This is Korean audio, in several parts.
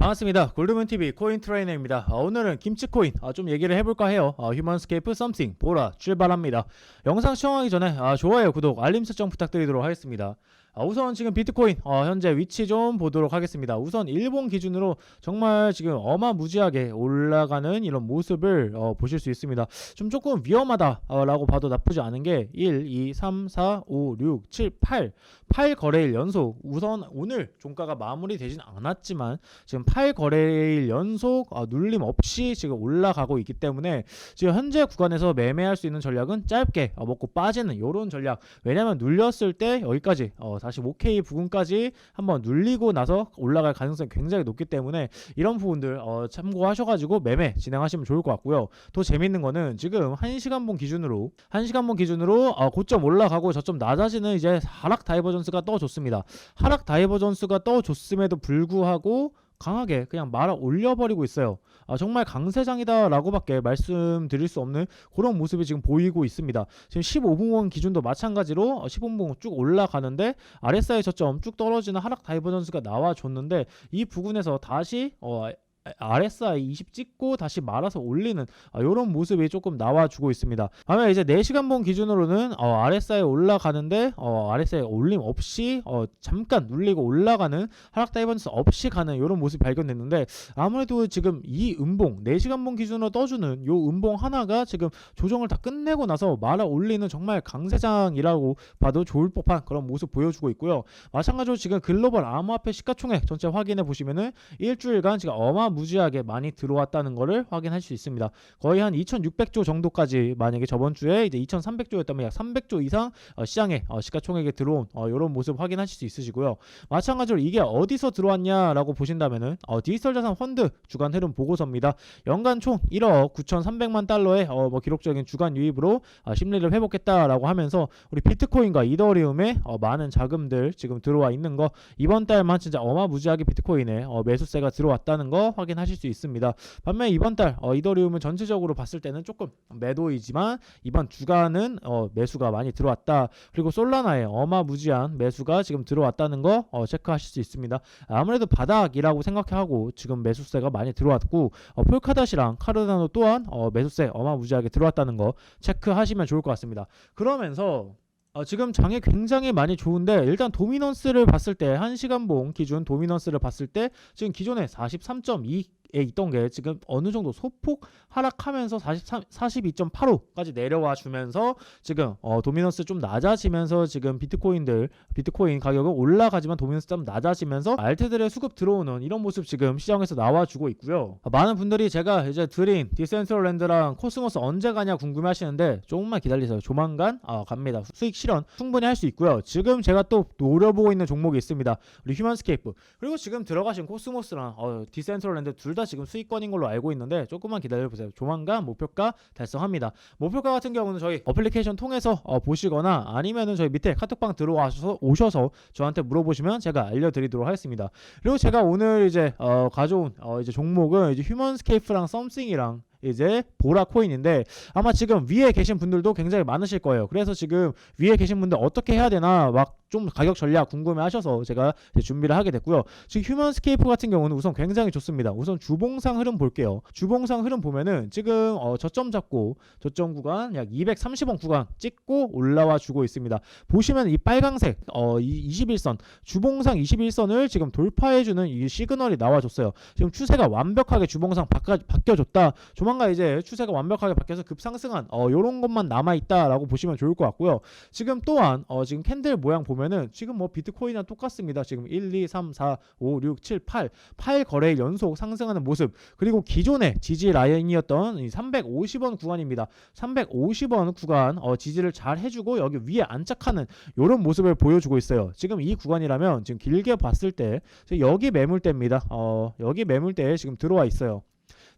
반갑습니다. 골드문TV 코인 트레이너입니다. 어, 오늘은 김치코인 아, 좀 얘기를 해볼까 해요. 어, 휴먼스케이프 썸씽 보라 출발합니다. 영상 시청하기 전에 아, 좋아요, 구독, 알림 설정 부탁드리도록 하겠습니다. 아, 우선 지금 비트코인 어, 현재 위치 좀 보도록 하겠습니다. 우선 일본 기준으로 정말 지금 어마무지하게 올라가는 이런 모습을 어, 보실 수 있습니다. 좀 조금 위험하다라고 봐도 나쁘지 않은 게 1, 2, 3, 4, 5, 6, 7, 8, 8 거래일 연속 우선 오늘 종가가 마무리되진 않았지만 지금 8 거래일 연속 어, 눌림 없이 지금 올라가고 있기 때문에 지금 현재 구간에서 매매할 수 있는 전략은 짧게 어, 먹고 빠지는 이런 전략 왜냐면 눌렸을 때 여기까지 어, 45K 부근까지 한번 눌리고 나서 올라갈 가능성이 굉장히 높기 때문에 이런 부분들 어, 참고하셔가지고 매매 진행하시면 좋을 것 같고요. 더 재밌는 거는 지금 1시간봉 기준으로 1시간봉 기준으로 어, 고점 올라가고 저점 낮아지는 이제 하락 다이버전스가 떠줬습니다. 하락 다이버전스가 떠줬음에도 불구하고 강하게 그냥 말아 올려버리고 있어요. 아, 정말 강세장이다라고밖에 말씀드릴 수 없는 그런 모습이 지금 보이고 있습니다. 지금 15분원 기준도 마찬가지로 15분원 쭉 올라가는데 RSI 저점 쭉 떨어지는 하락 다이버전스가 나와줬는데 이 부분에서 다시 어, RSI 20 찍고 다시 말아서 올리는 이런 모습이 조금 나와주고 있습니다. 다음에 이제 4시간봉 기준으로는 어, RSI 올라가는데 어, RSI 올림 없이 어, 잠깐 눌리고 올라가는 하락 다이버전스 없이 가는 이런 모습이 발견됐는데 아무래도 지금 이 음봉 4시간봉 기준으로 떠주는 요 음봉 하나가 지금 조정을 다 끝내고 나서 말아 올리는 정말 강세장이라고 봐도 좋을 법한 그런 모습 보여주고 있고요. 마찬가지로 지금 글로벌 암호화폐 시가총액 전체 확인해 보시면은 일주일간 지금 어마 무지하게 많이 들어왔다는 것을 확인할 수 있습니다. 거의 한 2,600조 정도까지 만약에 저번 주에 이제 2,300조였다면 약 300조 이상 어, 시장에 어, 시가총액에 들어온 어, 이런 모습 확인하실 수 있으시고요. 마찬가지로 이게 어디서 들어왔냐라고 보신다면은 어, 디지털 자산 펀드 주간 흐름 보고서입니다. 연간 총 1억 9,300만 달러의 어, 뭐 기록적인 주간 유입으로 어, 심리를 회복했다라고 하면서 우리 비트코인과 이더리움에 어, 많은 자금들 지금 들어와 있는 거 이번 달만 진짜 어마무지하게 비트코인에 어, 매수세가 들어왔다는 거 확인하실 수 있습니다. 반면 이번 달 어, 이더리움은 전체적으로 봤을 때는 조금 매도이지만 이번 주간은 어, 매수가 많이 들어왔다. 그리고 솔라나에 어마무지한 매수가 지금 들어왔다는 거 어, 체크하실 수 있습니다. 아무래도 바닥이라고 생각하고 지금 매수세가 많이 들어왔고 어, 폴카닷이랑 카르다노 또한 어, 매수세 어마무지하게 들어왔다는 거 체크하시면 좋을 것 같습니다. 그러면서 어, 지금 장이 굉장히 많이 좋은데 일단 도미넌스를 봤을 때 1시간 봉 기준 도미넌스를 봤을 때 지금 기존에 43.2에 있던 게 지금 어느 정도 소폭 하락하면서 43, 42.85까지 내려와 주면서 지금 어, 도미넌스 좀 낮아지면서 지금 비트코인들 비트코인 가격은 올라가지만 도미넌스 좀 낮아지면서 알트들의 수급 들어오는 이런 모습 지금 시장에서 나와주고 있고요. 아, 많은 분들이 제가 이제 드린 디센트럴랜드랑 코스모스 언제 가냐 궁금해하시는데 조금만 기다리세요. 조만간 아, 갑니다. 수익 실현 충분히 할 수 있고요. 지금 제가 또 노려보고 있는 종목이 있습니다. 우리 휴먼스케이프 그리고 지금 들어가신 코스모스랑 어, 디센트럴랜드 둘 다 지금 수익권인 걸로 알고 있는데 조금만 기다려보세요. 조만간 목표가 달성합니다. 목표가 같은 경우는 저희 어플리케이션 통해서 어, 보시거나 아니면은 저희 밑에 카톡방 들어와서 오셔서 저한테 물어보시면 제가 알려드리도록 하겠습니다. 그리고 제가 오늘 이제 어, 가져온 어, 이제 종목은 이제 휴먼스케이프랑 썸씽이랑 이제 보라 코인인데 아마 지금 위에 계신 분들도 굉장히 많으실 거예요. 그래서 지금 위에 계신 분들 어떻게 해야 되나 막 좀 가격 전략 궁금해 하셔서 제가 준비를 하게 됐고요. 지금 휴먼스케이프 같은 경우는 우선 굉장히 좋습니다. 우선 주봉상 흐름 볼게요. 주봉상 흐름 보면은 지금 어, 저점 잡고 저점 구간 약 230원 구간 찍고 올라와 주고 있습니다. 보시면 이 빨강색 어, 이 21선 주봉상 21선을 지금 돌파해주는 이 시그널이 나와줬어요. 지금 추세가 완벽하게 주봉상 바꿔, 바뀌어줬다. 조만간 이제 추세가 완벽하게 바뀌어서 급상승한 어, 요런 것만 남아 있다라고 보시면 좋을 것 같고요. 지금 또한 어, 지금 캔들 모양 보면 은 지금 뭐 비트코인이랑 똑같습니다. 지금 1, 2, 3, 4, 5, 6, 7, 8 8 거래 연속 상승하는 모습 그리고 기존의 지지 라인이었던 이 350원 구간입니다. 350원 구간 어, 지지를 잘 해주고 여기 위에 안착하는 이런 모습을 보여주고 있어요. 지금 이 구간이라면 지금 길게 봤을 때 여기 매물대입니다. 어, 여기 매물대에 지금 들어와 있어요.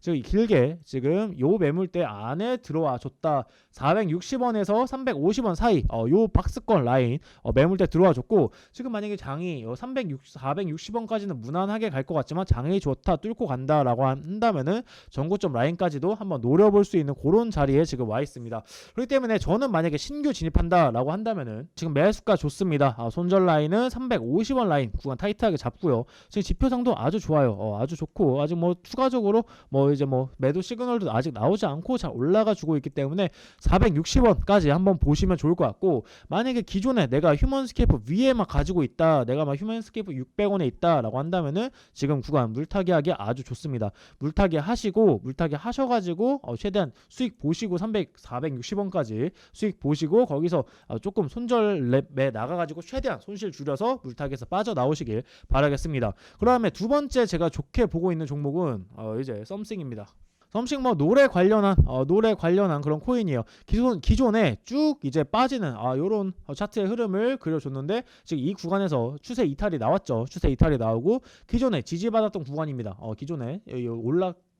지금 길게 지금 요 매물대 안에 들어와 줬다. 460원에서 350원 사이 어, 요 박스권 라인 어, 매물대 들어와 줬고 지금 만약에 장이 어, 360 460원까지는 무난하게 갈 것 같지만 장이 좋다 뚫고 간다라고 한다면은 전고점 라인까지도 한번 노려볼 수 있는 그런 자리에 지금 와 있습니다. 그렇기 때문에 저는 만약에 신규 진입한다라고 한다면은 지금 매수가 좋습니다. 아, 손절 라인은 350원 라인 구간 타이트하게 잡고요. 지금 지표상도 아주 좋아요. 어, 아주 좋고 아직 뭐 추가적으로 뭐 이제 뭐 매도 시그널도 아직 나오지 않고 잘 올라가 주고 있기 때문에 460원까지 한번 보시면 좋을 것 같고 만약에 기존에 내가 휴먼스케이프 위에만 가지고 있다 내가 막 휴먼스케이프 600원에 있다라고 한다면은 지금 구간 물타기 하기 아주 좋습니다. 물타기 하시고 물타기 하셔가지고 어, 최대한 수익 보시고 300 460원까지 수익 보시고 거기서 어, 조금 손절 랩에 나가가지고 최대한 손실 줄여서 물타기에서 빠져 나오시길 바라겠습니다. 그 다음에 두 번째 제가 좋게 보고 있는 종목은 어, 이제 썸씽 입니다 썸씽 뭐 노래 관련한 어, 노래 관련한 그런 코인이에요. 기존 기존에 쭉 이제 빠지는 아 요런 어, 차트의 흐름을 그려줬는데 지금 이 구간에서 추세 이탈이 나왔죠. 추세 이탈이 나오고 기존에 지지받았던 구간입니다. 어, 기존에 여기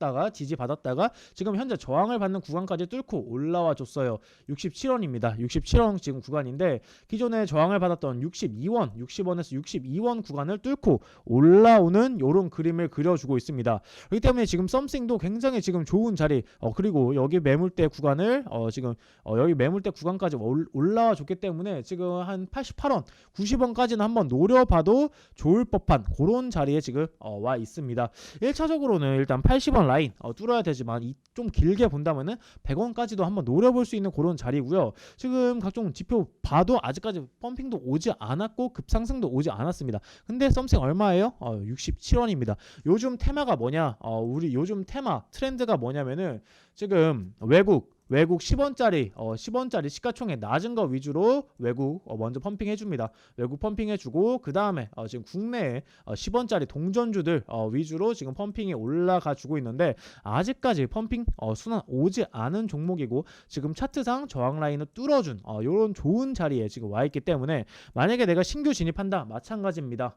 올랐다가 지지받았다가 지금 현재 저항을 받는 구간까지 뚫고 올라와 줬어요. 67원입니다. 67원 지금 구간인데 기존에 저항을 받았던 62원, 60원에서 62원 구간을 뚫고 올라오는 요런 그림을 그려주고 있습니다. 그렇기 때문에 지금 썸씽도 굉장히 지금 좋은 자리 어 그리고 여기 매물대 구간을 어 지금 어 여기 매물대 구간까지 올, 올라와 줬기 때문에 지금 한 88원 90원까지는 한번 노려봐도 좋을 법한 그런 자리에 지금 어, 와 있습니다 1차적으로는 일단 80원 라인 어, 뚫어야 되지만 이, 좀 길게 본다면은 100원까지도 한번 노려볼 수 있는 그런 자리고요. 지금 각종 지표 봐도 아직까지 펌핑도 오지 않았고 급상승도 오지 않았습니다. 근데 썸씽 얼마예요? 어, 67원입니다. 요즘 테마가 뭐냐? 어, 우리 요즘 테마 트렌드가 뭐냐면은 지금 외국 외국 10원짜리 어 10원짜리 시가총액 낮은 거 위주로 외국 어, 먼저 펌핑 해줍니다. 외국 펌핑 해주고 그 다음에 어, 지금 국내에 어, 10원짜리 동전주들 어, 위주로 지금 펌핑이 올라가 주고 있는데 아직까지 펌핑 어, 순환 오지 않은 종목이고 지금 차트상 저항 라인을 뚫어준 어, 이런 좋은 자리에 지금 와 있기 때문에 만약에 내가 신규 진입한다 마찬가지입니다.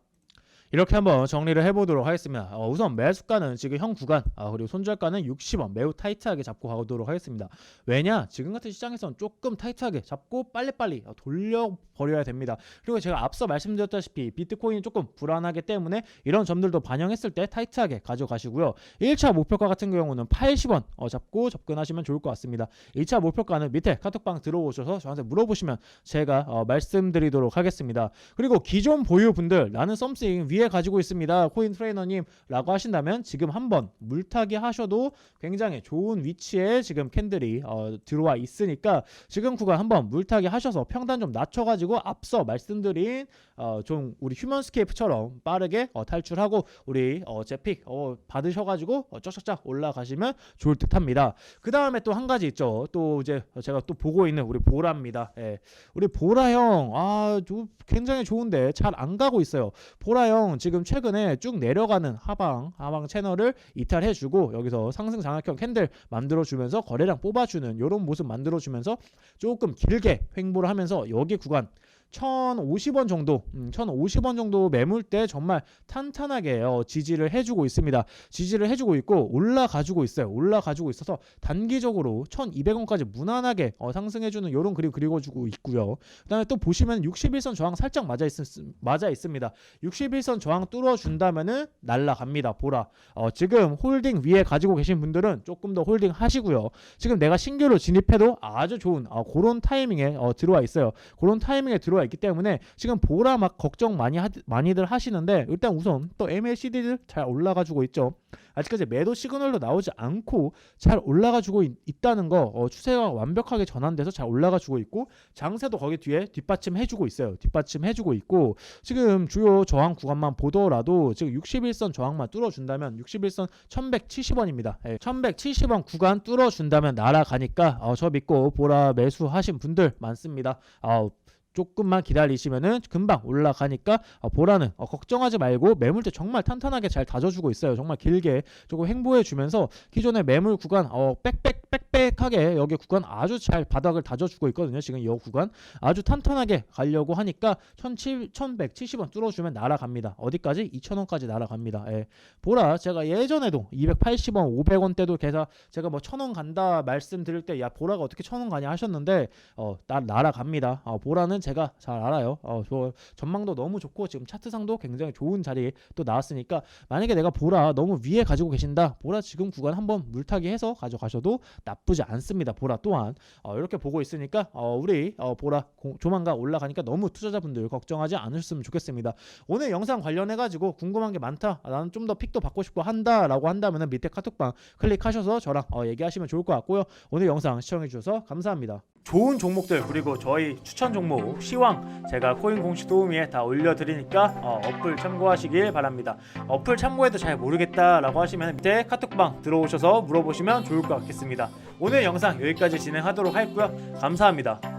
이렇게 한번 정리를 해보도록 하겠습니다. 어, 우선 매수가는 지금 형 구간 아, 그리고 손절가는 60원 매우 타이트하게 잡고 가도록 하겠습니다. 왜냐 지금 같은 시장에서는 조금 타이트하게 잡고 빨리빨리 어, 돌려버려야 됩니다. 그리고 제가 앞서 말씀드렸다시피 비트코인이 조금 불안하기 때문에 이런 점들도 반영했을 때 타이트하게 가져가시고요. 1차 목표가 같은 경우는 80원 어, 잡고 접근하시면 좋을 것 같습니다. 2차 목표가는 밑에 카톡방 들어오셔서 저한테 물어보시면 제가 어, 말씀드리도록 하겠습니다. 그리고 기존 보유분들 나는 썸씽 위에 가지고 있습니다. 코인 트레이너님 라고 하신다면 지금 한번 물타기 하셔도 굉장히 좋은 위치에 지금 캔들이 어, 들어와 있으니까 지금 구간 한번 물타기 하셔서 평단 좀 낮춰가지고 앞서 말씀드린 어, 좀 우리 휴먼스케이프처럼 빠르게 어, 탈출하고 우리 어, 제픽 어, 받으셔가지고 어, 쫙쫙쫙 올라가시면 좋을 듯합니다. 그 다음에 또 한 가지 있죠. 또 이제 제가 또 보고 있는 우리 보라입니다. 예. 우리 보라 형, 아, 좀 굉장히 좋은데 잘 안 가고 있어요. 보라 형 지금 최근에 쭉 내려가는 하방 하방 채널을 이탈해주고 여기서 상승 장악형 캔들 만들어주면서 거래량 뽑아주는 이런 모습 만들어주면서 조금 길게 횡보를 하면서 여기 구간 1,050원 정도, 음, 1,050원 정도 매물대 정말 탄탄하게 어, 지지를 해주고 있습니다. 지지를 해주고 있고 올라가지고 있어요. 올라가지고 있어서 단기적으로 1,200원까지 무난하게 어, 상승해주는 이런 그림 그리고주고 있고요. 그다음에 또 보시면 61선 저항 살짝 맞아 있 맞아 있습니다. 61선 저항 뚫어준다면은 날라갑니다. 보라. 어, 지금 홀딩 위에 가지고 계신 분들은 조금 더 홀딩 하시고요. 지금 내가 신규로 진입해도 아주 좋은 어, 그런 타이밍에 어, 들어와 있어요. 그런 타이밍에 들어 와 있기 때문에 지금 보라 막 걱정 많이 하, 많이들 하시는데 일단 우선 또 MACD들 잘 올라가지고 있죠. 아직까지 매도 시그널도 나오지 않고 잘 올라가지고 있, 다는 거 어, 추세가 완벽하게 전환돼서 잘 올라가지고 있고 장세도 거기 뒤에 뒷받침해주고 있어요. 뒷받침해주고 있고 지금 주요 저항 구간만 보더라도 지금 61선 저항만 뚫어준다면 61선 1170원입니다. 예, 1170원 구간 뚫어준다면 날아가니까 어, 저 믿고 보라 매수하신 분들 많습니다. 아, 조금만 기다리시면은 금방 올라가니까 어, 보라는 어, 걱정하지 말고 매물대 정말 탄탄하게 잘 다져주고 있어요. 정말 길게 조금 행보해 주면서 기존의 매물 구간 어, 빽빽 빽빽하게 여기 구간 아주 잘 바닥을 다져주고 있거든요. 지금 이 구간 아주 탄탄하게 가려고 하니까 1170원 뚫어주면 날아갑니다. 어디까지? 2000원까지 날아갑니다. 예. 보라 제가 예전에도 280원, 500원 때도 계속 제가 뭐 1000원 간다 말씀드릴 때 야 보라가 어떻게 1000원 가냐 하셨는데 어, 나, 날아갑니다. 어, 보라는 제가 잘 알아요. 어, 저 전망도 너무 좋고 지금 차트상도 굉장히 좋은 자리에 또 나왔으니까 만약에 내가 보라 너무 위에 가지고 계신다. 보라 지금 구간 한번 물타기 해서 가져가셔도 나쁘지 않습니다. 보라 또한 어, 이렇게 보고 있으니까 어, 우리 어, 보라 공- 조만간 올라가니까 너무 투자자분들 걱정하지 않으셨으면 좋겠습니다. 오늘 영상 관련해 가지고 궁금한 게 많다. 아, 나는 좀 더 픽도 받고 싶고 한다라고 한다면은 밑에 카톡방 클릭하셔서 저랑 어, 얘기하시면 좋을 것 같고요. 오늘 영상 시청해 주셔서 감사합니다. 좋은 종목들 그리고 저희 추천 종목 시황 제가 코인 공식 도우미에 다 올려드리니까 어, 어플 참고하시길 바랍니다. 어플 참고해도 잘 모르겠다라고 하시면 밑에 카톡방 들어오셔서 물어보시면 좋을 것 같겠습니다. 오늘 영상 여기까지 진행하도록 할고요. 감사합니다.